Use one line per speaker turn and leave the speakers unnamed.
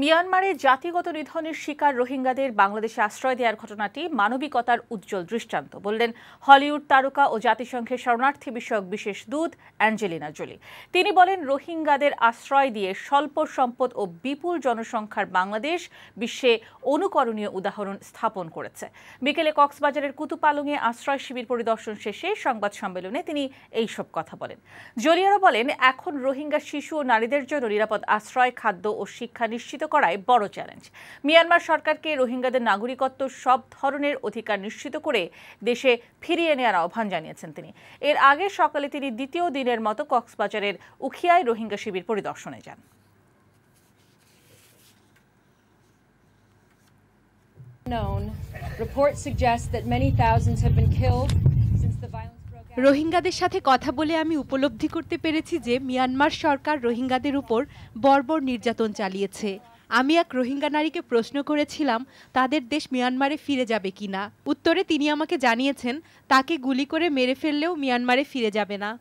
মিয়ানমারে জাতিগত নিধনের শিকার রোহিঙ্গাদের বাংলাদেশে আশ্রয় দেওয়ার ঘটনাটি মানবিকতার উজ্জ্বল দৃষ্টান্ত, বললেন হলিউড তারকা ও জাতিসংঘের শরণার্থী বিষয়ক বিশেষ দূত অ্যাঞ্জেলিনা জোলি তিনি বলেন, রোহিঙ্গাদের আশ্রয় দিয়ে স্বল্প সম্পদ ও বিপুল জনসংখ্যার বাংলাদেশ বিশ্বে অনুকরণীয় উদাহরণ স্থাপন করেছে। বিকেলে কক্সবাজারের কুতুপালংয়ে আশ্রয় শিবির পরিদর্শন শেষে সংবাদ সম্মেলনে তিনি এইসব কথা বলেন। জলি বলেন, এখন রোহিঙ্গা শিশু ও নারীদের জন্য নিরাপদ আশ্রয়, খাদ্য ও শিক্ষা নিশ্চিত করাই বড় চ্যালেঞ্জ। মিয়ানমার সরকারকে রোহিঙ্গাদের নাগরিকত্ব সব ধরনের অধিকার নিশ্চিত করে দেশে ফিরিয়ে নেওয়ার আহ্বান জানিয়েছেন তিনি। এর আগে সকালে তিনি দ্বিতীয় দিনের মতো কক্সবাজারের উখিয়ায় রোহিঙ্গা শিবির পরিদর্শনে যান.
রোহিঙ্গাদের সাথে কথা বলে আমি উপলব্ধি করতে পেরেছি যে মিয়ানমার সরকার রোহিঙ্গাদের উপর বর্বর নির্যাতন চালিয়েছে। আমি এক রোহিঙ্গা নারীকে প্রশ্ন করেছিলাম, তাদের দেশ মিয়ানমারে ফিরে যাবে কি না? উত্তরে তিনি আমাকে জানিয়েছেন, তাকে গুলি করে মেরে ফেললেও মিয়ানমারে ফিরে যাবে না।